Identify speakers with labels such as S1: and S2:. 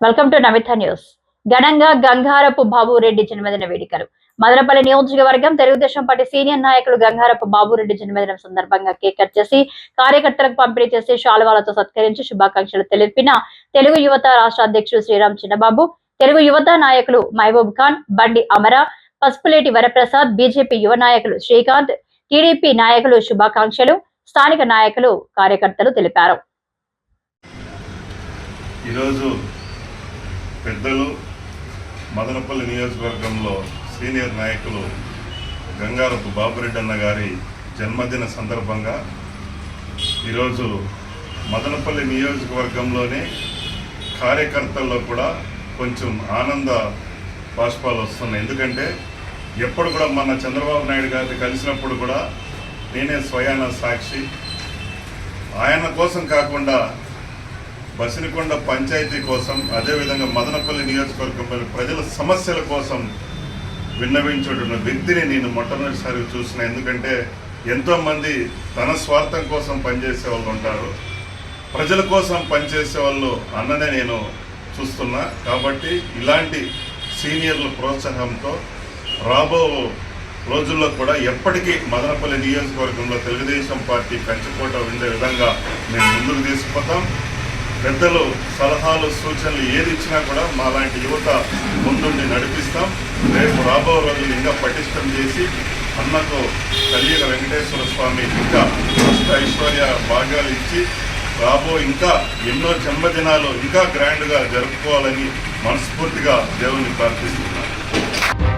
S1: Welcome to Namitha news ఘనంగా గంగారపు బాబురెడ్డి జన్మదిన వేడుకలు. మదనపల్లి నియోజకవర్గం తెలుగుదేశం పార్టీ సీనియర్ నాయకులు గంగారపు బాబురెడ్డి జన్మదినం సందర్భంగా కేక్ కట్ చేసి కార్యకర్తలకు పంపిణీ చేసి శాలువాలతో సత్కరించి శుభాకాంక్షలు తెలిపిన తెలుగు యువత రాష్ట్ర అధ్యక్షుడు శ్రీరామ్ చిన్నబాబు తెలుగు యువత నాయకులు మహబూబ్ ఖాన్ బండి అమర పసుపులేటి వరప్రసాద్ బీజేపీ యువ నాయకులు శ్రీకాంత్ టీడీపీ నాయకులు శుభాకాంక్షలు స్థానిక నాయకులు కార్యకర్తలు తెలిపారు.
S2: ఈరోజు పెద్దలు మదనపల్లి నియోజకవర్గంలో సీనియర్ నాయకులు గంగారపు బాబురెడ్డి అన్న గారి జన్మదిన సందర్భంగా ఈరోజు మదనపల్లి నియోజకవర్గంలోనే కార్యకర్తల్లో కూడా కొంచెం ఆనంద బాష్పాలు వస్తున్నాయి. ఎందుకంటే ఎప్పుడు కూడా మన చంద్రబాబు నాయుడు గారిని కలిసినప్పుడు కూడా నేనే స్వయాన సాక్షి. ఆయన కోసం కాకుండా బసిరికొండ పంచాయతీ కోసం అదేవిధంగా మదనపల్లి నియోజకవర్గంలోని ప్రజల సమస్యల కోసం విన్నవించుతున్న వ్యక్తిని నేను మొట్టమొదటిసారి చూసిన. ఎందుకంటే ఎంతోమంది తన స్వార్థం కోసం పనిచేసే వాళ్ళు ఉంటారు. ప్రజల కోసం పనిచేసే వాళ్ళు అన్ననే నేను చూస్తున్నా. కాబట్టి ఇలాంటి సీనియర్ల ప్రోత్సాహంతో రాబో రోజుల్లో కూడా ఎప్పటికీ మదనపల్లి నియోజకవర్గంలో తెలుగుదేశం పార్టీ కంచుకోట ఉండే విధంగా మేము ముందుకు తీసుకుపోతాం. పెద్దలు సలహాలు సూచనలు ఏది ఇచ్చినా కూడా మాలాంటి యువత ముందుండి నడిపిస్తాం. రేపు రాబో రోజులు ఇంకా పటిష్టం చేసి అన్నకు కలియుగ వెంకటేశ్వర స్వామి ఇంకా అష్ట ఐశ్వర్య భాగ్యాలు ఇచ్చి రాబో ఇంకా ఎన్నో జన్మదినాలు ఇంకా గ్రాండ్గా జరుపుకోవాలని మనస్ఫూర్తిగా దేవుని ప్రార్థిస్తున్నాను.